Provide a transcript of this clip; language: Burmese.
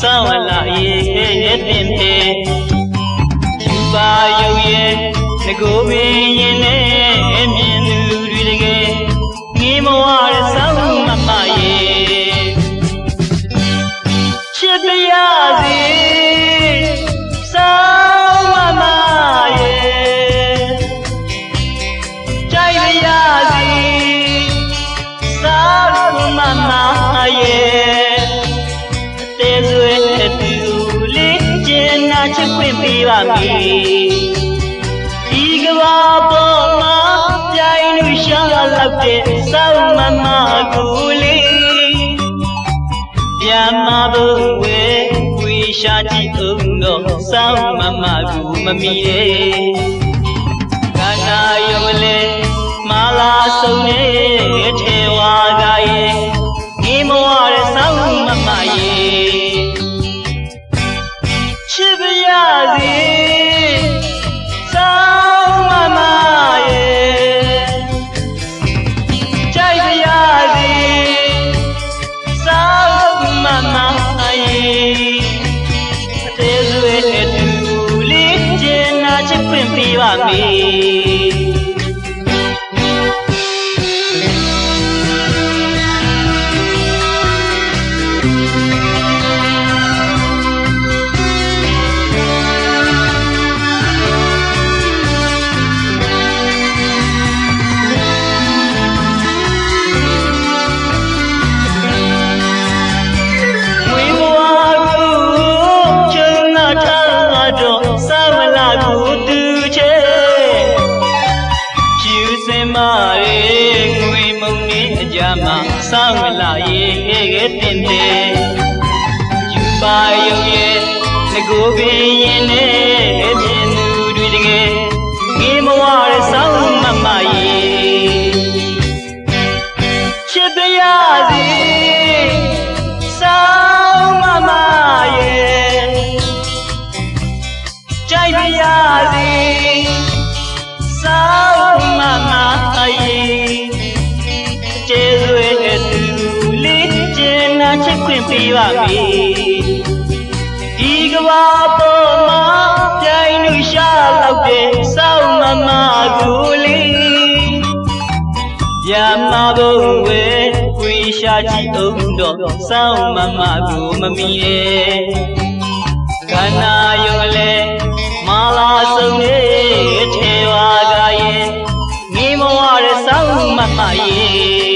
စောင်းလာရဲ့ရဲ့တင်တယ်ယူပါရုပ်ရဲ့ငကိုပင်ရင်နဲ့မြင်သူတွေတကယ်ငေးမဝ ပေးပါမည်ဒီကဘာပေါ်မှာပြိုင်လို့ရှာလောက်တဲ့စောင်းမမကိုလေးပြန်မဖို့ဝေဝီရှာကြည့်အောင်တော့စောင်းမမကူမမီရဲ့ကနာယုံလေမာလာဆုံးနေ ချစ်ပါရစေစောင်းမမရဲ့ကြိုက်ပါရစေစောင်းမမအေးအသေးဆွေတူလေးကျင်နာချစ်ခွင့်ပေးပါမေ မာရေငွေမုံနေအကြမှာစာမလာရေတင်တယ်ယူပါယုံရဲ့ငကိုပင်ရင်နဲ့မြင်သူတွေတကယ်ငေးမဝရစောင်းမမရေချစ်ပါရစေစောင်းမမရဲ့ကြိုက်ပါရစေစောင်း ကျင်နာချစ်ခွင့်ပေးပါမေဒီကဘာပေါ်မှာပြိုင်လို့ရှာလောက်တဲ့စောင်းမမကိုလေးရမဘုံဝေဝီရှာကြည့်အောင်တော့စောင်းမမကိုမမီရဲ့ကနာယုံလေမာလာဆုံးနေထေဝါကရဲ့ငေးမဝရစောင်းမမရဲ့